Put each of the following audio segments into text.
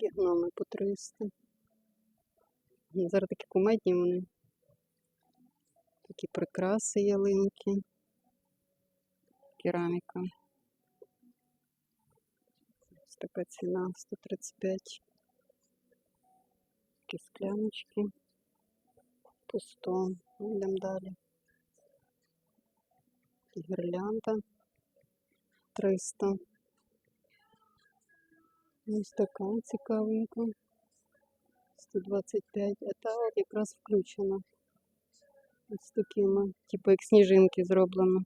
такі гноми по 300. Ну, Зараз такі кумедні вони. Такі прикраси ялинки. Кераміка. Ось така ціна 135. Такі скляночки. По 100. Йдемо далі. Гірлянда 300. Ось така цікавенька. 125. А та якраз включена. Ось такими, типу як сніжинки зроблено.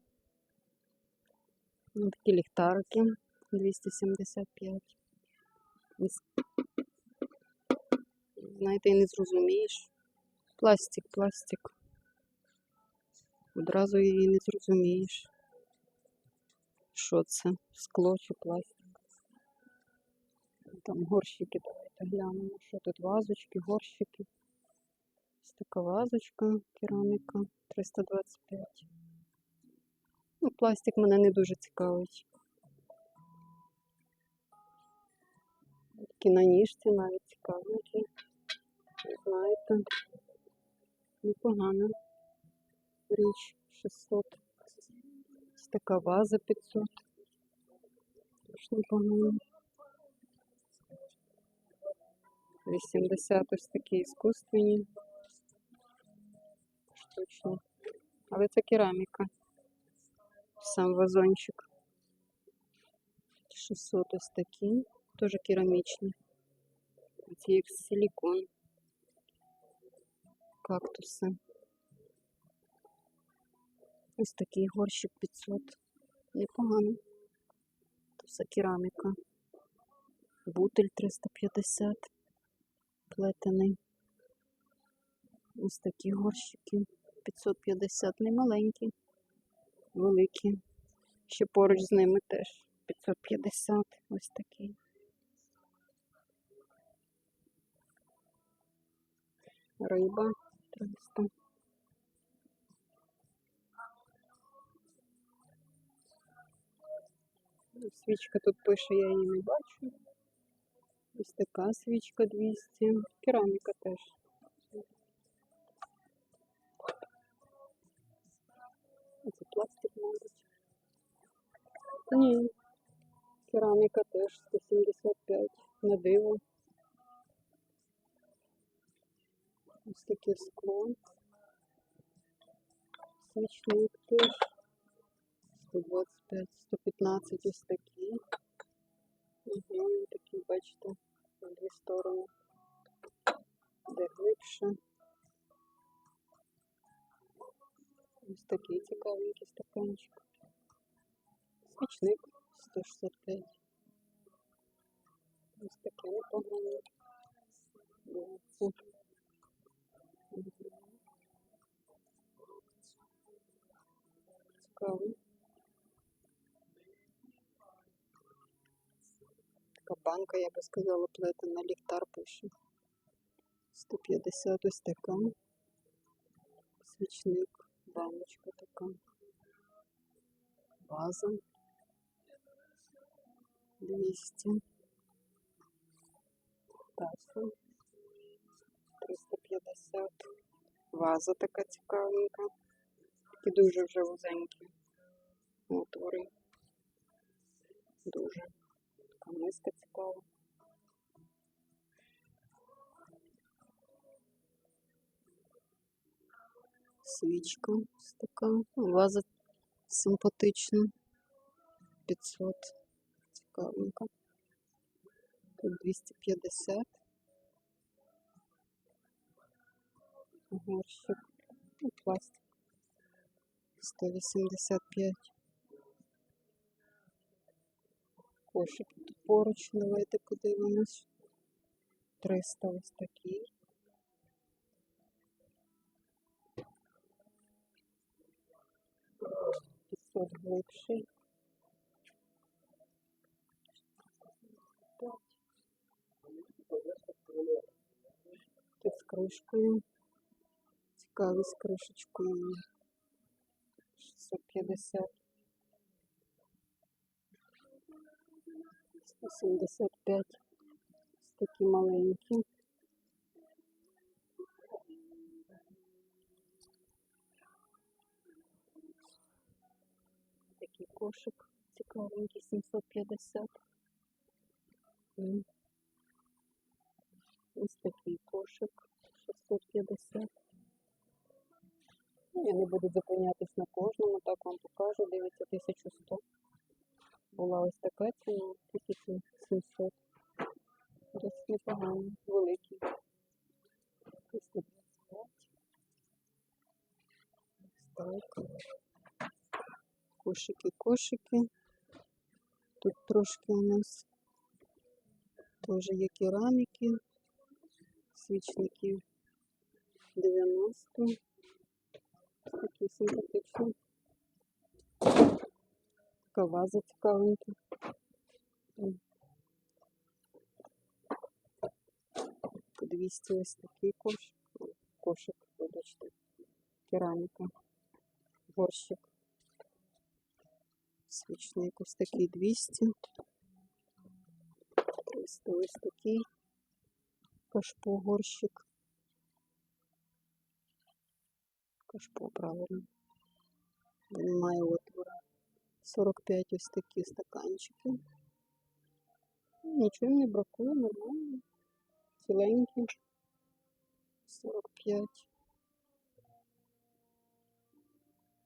Ось такі ліхтарики 275. Знаєте, і не зрозумієш. Пластик, пластик. Одразу її не зрозумієш. Що це? Скло чи пластик? Там горщики, давайте глянемо. Що тут? Вазочки, горщики. Ось така вазочка, кераміка 325. Ну, пластик мене не дуже цікавить. Такі на ніжці навіть цікавенькі. Знаєте, непогано. Річ 600. Ось така ваза 500. Теж непогано. 80 ось такі іскусственні. Штучні. Але це кераміка. Сам вазончик. 600 ось такі. Теж керамічні. Ці як силікон. Кактуси. Ось такий горщик 500. Непогано. Це кераміка. Бутель 350. Плетений. Ось такі горщики. 550. Не маленькі, великі. Ще поруч з ними теж 550. Ось такий. Риба 300. Свічка тут пише, я її не бачу. Ось така свічка 200. Кераміка теж. Це пластик, мабуть. Ні. Кераміка теж 175. На диво. Ось таке скло. Свічник теж. 125, 115 ось такі. Угу, такі, бачите, на дві сторони. Де глибше. Ось такий цікавенький стаканчик. Свічник 165. Ось таке непогане. Дивіться. Мгм. Цікаво. Така банка, я би сказала, плетена, ліхтар пише. 150 ось така. Свічник, баночка така. База. 200. Таса. 350. Ваза така цікавенька. Такі дуже вже вузенькі отвори. Дуже. Така миска цікава. Свічка ось така. Ваза симпатична. 500. Цікавенька. Тут 250. Горщик. І пластик. 185. Кошик тут поруч, давайте подивимось. 300 ось такий. Пятьсот глибший. Тут з кришкою. Цікавий з кришечкою. 650. 175. такі маленькі. Такий кошик цікавенький, 750. М. Ось такий кошик 650. Ну, я не буду зупинятись на кожному, так вам покажу. Дивіться, 1100. Була ось така ціна, 1700. Досить непогано, великий. 325. Так. Кошики, кошики. Тут трошки у нас теж є кераміки, свічників 90. Такі симпатичні. Цікавенька. М. По 200 ось такий кошик. Кошик, вибачте. Кераміка. Горщик. Свічник ось такий 200. 300 ось такий. Кашпо горщик. Кашпо, правильно. Немає отвора. 45 ось такі стаканчики. Нічого їм не бракує, нормально. Ціленькі. 45.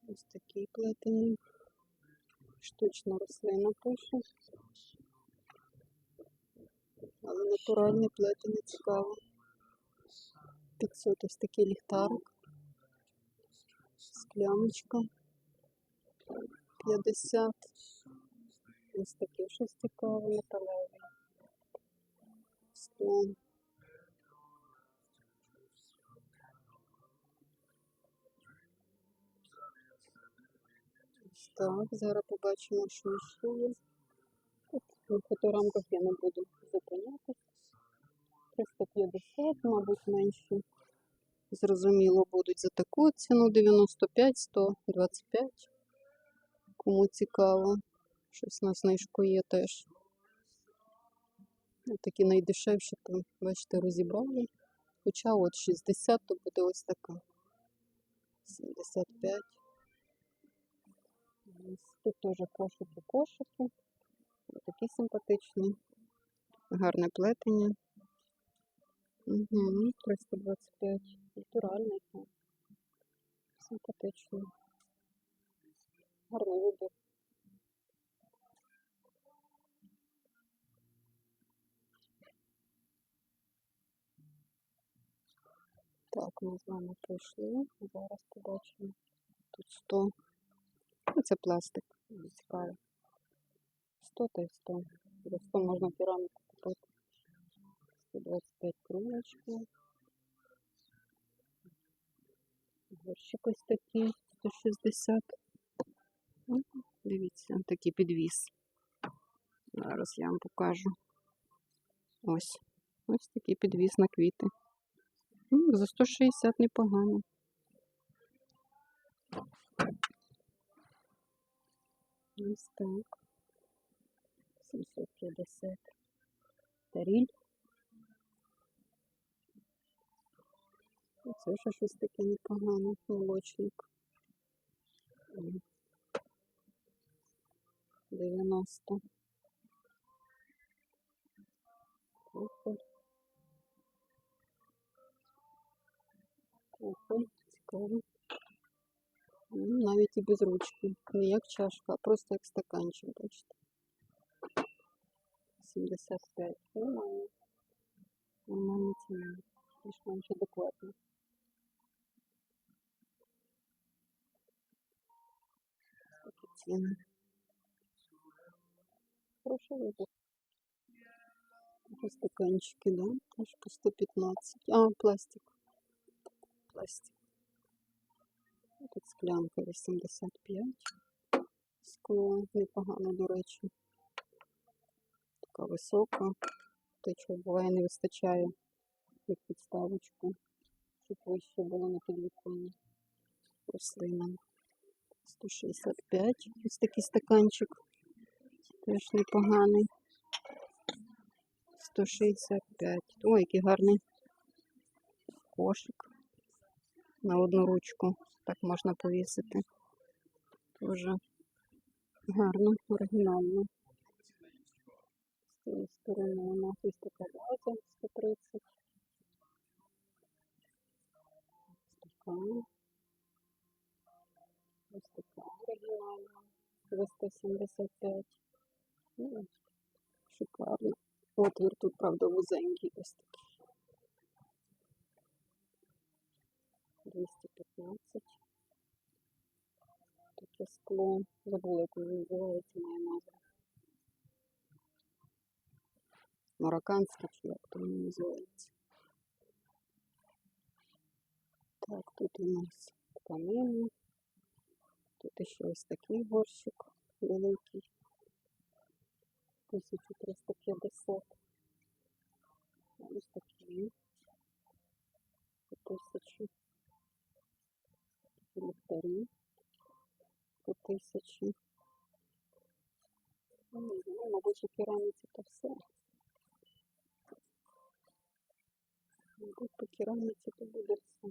Ось такий плетений. Штучна рослина пише. Але натуральне плетене цікаво. 500 ось такий ліхтарик. Скляночка. 50. Ось таке щось цікаве, металеве. Скло. Ось Так, зараз побачимо, що ще є. На фоторамках я не буду зупинятися. 350, мабуть, менші. Зрозуміло, будуть за таку ціну 95, 125. Кому цікаво. Щось на знижку є теж. Ну, Такі найдешевші, то, бачите, розібрали. Хоча от 60, то буде ось така. 75. Тут теж кошики, кошики. Ось Такі симпатичні. Гарне плетення. Угу, 325. Натуральний. Симпатичний. Гарний вибір. Так, ми з вами пройшли. Зараз побачимо. Тут 100. Ну, це пластик. Цікаво. 100 та й 100. За 100 можна кераміку купити. 125 кружечки. Горщик ось такий, 160. Дивіться, такий підвіс. Зараз я вам покажу. Ось. Ось такий підвіс на квіти. Ну, за 160 непогано. Ось так. 750. Таріль. Це ще щось таке непогане. Молочник. М. 90. Кухоль. Кухоль. Цікаво. Ну, навіть і без ручки. Не як чашка, а просто як стаканчик, бачите. 75. Нормально. Нормально ціна. Більш-менш адекватно. Такі ціни. Вибір. Ось стаканчики, да? Аж по 115. А, пластик. Пластик. Тут склянка 85. Скло непогано, до речі. Така висока. Те, що буває, не вистачає як підставочку, щоб вище було на підвіконні. Рослина. 165. Ось такий стаканчик. Теж непоганий. 165. Ой, який гарний кошик. На одну ручку. Так можна повісити. Дуже гарно, оригінально. З цієї сторони у нас ось така база 130. Ось така. Ось така оригінальна. 275. Шикарно. Отвір тут, правда, вузенький ось такий. 215. Таке скло. Забула, як воно називається моя назва. Марокканське чи як то воно називається. Так, тут у нас тканина. Тут ще ось такий горщик великий. 1350. Ось такі. По тисячі. Такі ліхтарі. По тисячі. Ну, не знаю, мабуть, кераміці то все. Мабуть, по кераміці то буде все.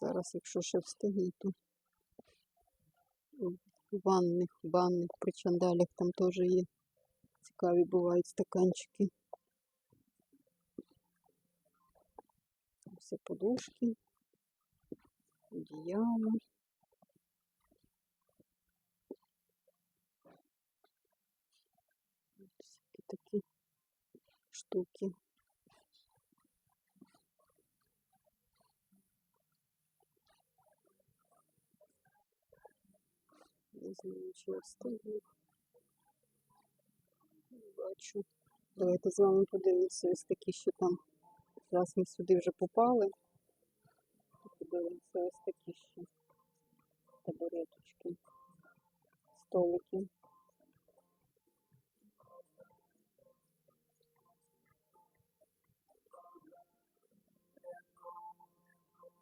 Зараз, якщо ще встигну, то ванних, ванних причандалях там теж є. Цікаві бувають стаканчики. Все подушки, одіяло. Всякі такі штуки. Не знаю, чи я встигну. Бачу. Давайте з вами подивимося ось такі, що там. Зараз ми сюди вже попали. Подивимося ось такі ще табуреточки, столики.